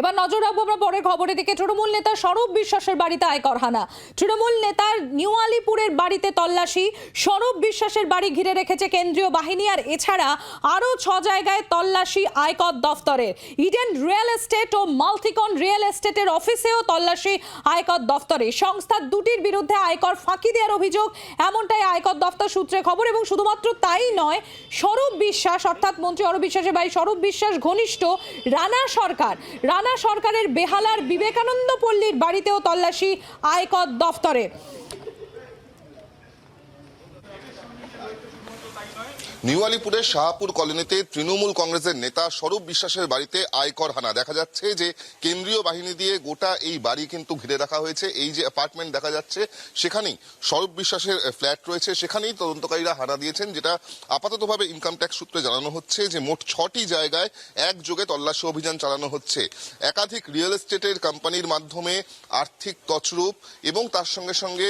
এবার নজর রাখব আমরা পরের খবরের দিকে। তৃণমূল নেতা স্বরূপ বিশ্বাসের বাড়িতে আয়কর হানা। তৃণমূল নেতার নিউ আলিপুরের বাড়িতে তল্লাশি স্বরূপ বিশ্বাসের বাড়ি ঘিরে রেখেছে কেন্দ্রীয় বাহিনী। আর এছাড়া আরও ছ জায়গায় তল্লাশি আয়কর দফতরের। ইডেন রিয়েল এস্টেট ও মাল্টিকন রিয়েল এস্টেটের অফিসেও তল্লাশি আয়কর দফতরে সংস্থার দুটির বিরুদ্ধে আয়কর ফাঁকি দেওয়ার অভিযোগ, এমনটাই আয়কর দফতর সূত্রে খবর। এবং শুধুমাত্র তাই নয় স্বরূপ বিশ্বাস, অর্থাৎ মন্ত্রী অরূপ বিশ্বাসের ভাই স্বরূপ বিশ্বাস, ঘনিষ্ঠ রানা সরকার। রানা সরকারের বেহালার বিবেকানন্দ পল্লীর বাড়িতেও তল্লাশি আয়কর দফতরে। নিউ আলিপুরের শাহপুর কলোনিতে তৃণমূল কংগ্রেসের নেতা স্বরূপ বিশ্বাসের বাড়িতে আয়কর হানা। দেখা যাচ্ছে যে কেন্দ্রীয় বাহিনী দিয়ে গোটা এই বাড়ি কিন্তু ঘিরে রাখা হয়েছে। এই যে অ্যাপার্টমেন্ট দেখা যাচ্ছে, সেখানেই স্বরূপ বিশ্বাসের ফ্ল্যাট রয়েছে। সেখানেই তদন্তকারীরা হানা দিয়েছেন, যেটা আপাততভাবে ইনকাম ট্যাক্স সূত্রে জানানো হচ্ছে যে মোট ছটি জায়গায় একযোগে তল্লাশি অভিযান চালানো হচ্ছে। একাধিক রিয়েল এস্টেটের কোম্পানির মাধ্যমে আর্থিক তছরূপ এবং তার সঙ্গে সঙ্গে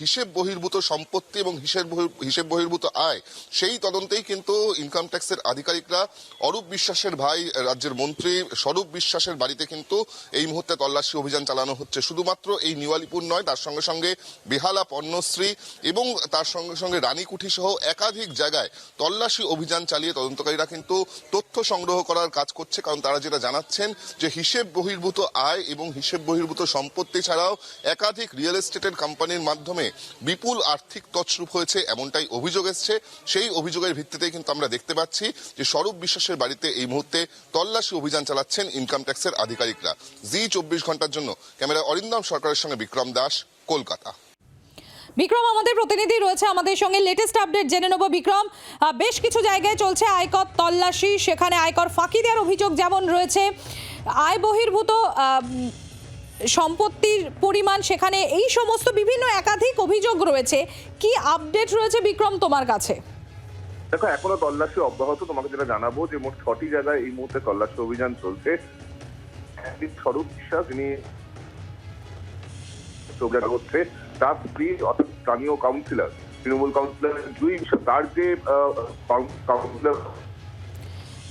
হিসেব বহির্ভূত সম্পত্তি এবং হিসেব হিসেব বহির্ভূত আয় সেই তদন্তেই কিন্তু ইনকাম ট্যাক্সের আধিকারিকরা অরূপ বিশ্বাসের ভাই, রাজ্যের মন্ত্রী স্বরূপ বিশ্বাসের বাড়িতে কিন্তু এই মুহূর্তে তল্লাশি অভিযান চালানো হচ্ছে। শুধুমাত্র এই নিওয়ালিপুর নয়, তার সঙ্গে সঙ্গে বেহালা পণ্যশ্রী এবং তার সঙ্গে সঙ্গে রানীকুঠি সহ একাধিক জায়গায় তল্লাশি অভিযান চালিয়ে তদন্তকারীরা কিন্তু তথ্য সংগ্রহ করার কাজ করছে। কারণ তারা যেটা জানাচ্ছেন যে হিসেব বহির্ভূত আয় এবং হিসেব বহির্ভূত সম্পত্তি ছাড়াও একাধিক রিয়েল এস্টেটের কোম্পানির মাধ্যমে বিপুল আর্থিক তছরূপ হয়েছে, এমনটাই অভিযোগ এসছে। সেই অভিযোগের ভিত্তিতে কিন্তু আমরা দেখতে পাচ্ছি যে স্বরূপ বিশ্বাসের বাড়িতে এই মুহূর্তে তল্লাশি অভিযান চালাচ্ছেন ইনকাম ট্যাক্সের আধিকারিকরা। জি চব্বিশ ঘণ্টার জন্য। ক্যামেরা অরিন্দম সরকারের সঙ্গে বিক্রম দাস, কলকাতা। বিক্রম, আমাদের প্রতিনিধি রয়েছে আমাদের সঙ্গে। লেটেস্ট আপডেট জেনে নেব বিক্রম। বেশ কিছু জায়গায় চলছে আয়কর তল্লাশি। সেখানে আয়কর ফাঁকি দেওয়ার অভিযোগ যেমন রয়েছে, আয় বহির্ভূত সম্পত্তির পরিমাণ সেখানে এই সমস্ত বিভিন্ন একাধিক অভিযোগ রয়েছে। কি আপডেট রয়েছে বিক্রম তোমার কাছে? দেখো, এখনও তল্লাশি অব্যাহত। তোমাকে যেটা জানাব যে মোট ছটি জায়গায় এই মুহূর্তে তল্লাশি অভিযান চলছে। স্বরূপ বিশ্বাস যিনি হচ্ছে তার স্ত্রী, অর্থাৎ স্থানীয় কাউন্সিলর তৃণমূল কাউন্সিলর জুই তার যে কাউন্সিলর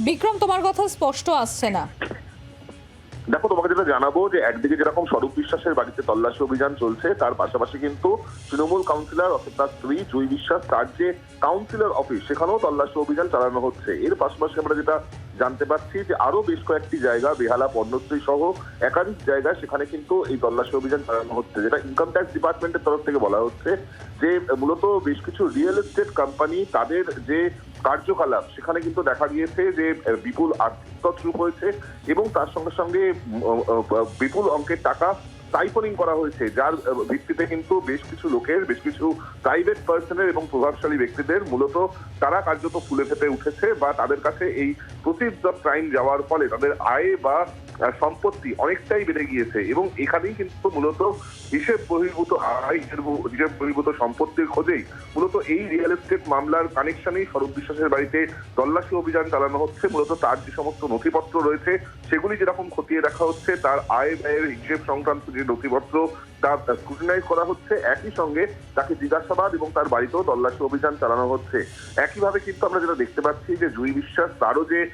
বিক্রম, তোমার কথা স্পষ্ট আসছে না। দেখো, তোমাকে যেটা জানাব যে একদিকে যেরকম স্বরূপ বিশ্বাসের বাড়িতে তল্লাশি অভিযান চলছে, তার পাশাপাশি কিন্তু তৃণমূল কাউন্সিলর তার স্ত্রী জুই বিশ্বাস, তার যে কাউন্সিলর অফিস সেখানেও তল্লাশি অভিযান চালানো হচ্ছে। এর পাশাপাশি আমরা যেটা জানতে পারছি যে আরও বেশ কয়েকটি জায়গা, বেহালা পণ্যশ্রী সহ একাধিক জায়গায় সেখানে কিন্তু এই তল্লাশি অভিযান চালানো হচ্ছে, যেটা ইনকাম ট্যাক্স ডিপার্টমেন্টের তরফ থেকে বলা হচ্ছে যে, মূলত বেশ কিছু রিয়েল এস্টেট কোম্পানি তাদের যে কার্যকলাপ, সেখানে কিন্তু দেখা গিয়েছে যে বিপুল আর্থিক শুরু হয়েছে এবং তার সঙ্গে সঙ্গে বিপুল অঙ্কের টাকা সাইফনিং করা হয়েছে, যার ভিত্তিতে কিন্তু বেশ কিছু লোকের, বেশ কিছু প্রাইভেট পার্সনের এবং প্রভাবশালী ব্যক্তিদের মূলত তারা কার্যত ফুলে ফেটে উঠেছে বা তাদের কাছে এই প্রসিড ক্রাইম যাওয়ার ফলে তাদের আয় বা সম্পত্তি অনেকটাই বেড়ে গিয়েছে এবং এখানেই কিন্তু মূলত হিসেব বহির্ভূত আয়, হিসেব- বহির্ভূত সম্পত্তির খোঁজেই মূলত এই রিয়েল এস্টেট মামলার কানেকশনেই স্বরূপ বিশ্বাসের বাড়িতে তল্লাশি অভিযান চালানো হচ্ছে। মূলত তার যে সমস্ত নথিপত্র রয়েছে, সেগুলি যেরকম খতিয়ে দেখা হচ্ছে, তার আয় ব্যয়ের হিসেব সংক্রান্ত যে নথিপত্র তা স্ক্রুটিনাইজ করা হচ্ছে, একই সঙ্গে তাকে জিজ্ঞাসাবাদ এবং তার বাড়িতেও তল্লাশি অভিযান চালানো হচ্ছে। একইভাবে কিন্তু আমরা যেটা দেখতে পাচ্ছি যে জুই বিশ্বাস তারও যে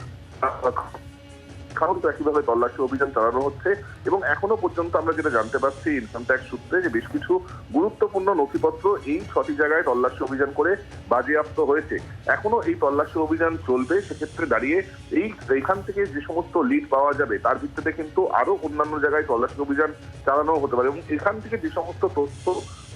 কারণ তো একইভাবে তল্লাশি অভিযান চালানো হচ্ছে এবং এখনও পর্যন্ত আমরা যেটা জানতে পারছি ইনকাম ট্যাক্স সূত্রে যে বেশ কিছু গুরুত্বপূর্ণ নথিপত্র এই ছটি জায়গায় তল্লাশি অভিযান করে বাজেয়াপ্ত হয়েছে। এখনও এই তল্লাশি অভিযান চলবে, সেক্ষেত্রে দাঁড়িয়ে এই এখান থেকে যে সমস্ত লিড পাওয়া যাবে, তার ভিত্তিতে কিন্তু আরও অন্যান্য জায়গায় তল্লাশি অভিযান চালানো হতে পারে এবং এখান থেকে যে সমস্ত তথ্য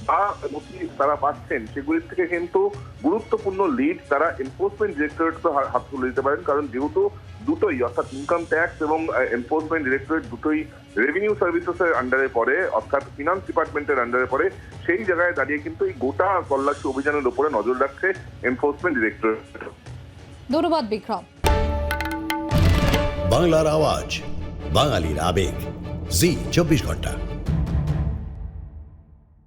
বা নথি তারা পাচ্ছেন, সেগুলির থেকে কিন্তু গুরুত্বপূর্ণ লিড তারা এনফোর্সমেন্ট ডিরেক্টরেট হাত তুলে দিতে পারেন। কারণ যেহেতু দুটোই অর্থাৎ ইনকাম ট্যাক্স এবং এনফোর্সমেন্ট ডিরেক্টরেট দুটোই রেভিনিউ সার্ভিসেসের আন্ডারে পড়ে অর্থাৎ ফিনান্স ডিপার্টমেন্টের আন্ডারে পড়ে। সেই জায়গায় দাঁড়িয়ে কিন্তু এই গোটা তল্লাশি অভিযানের উপরে নজর রাখছে এনফোর্সমেন্ট ডিরেক্টরেট ধন্যবাদ বিক্রম। বাংলার আওয়াজ বাঙালির আবেগ। জি চব্বিশ ঘণ্টা।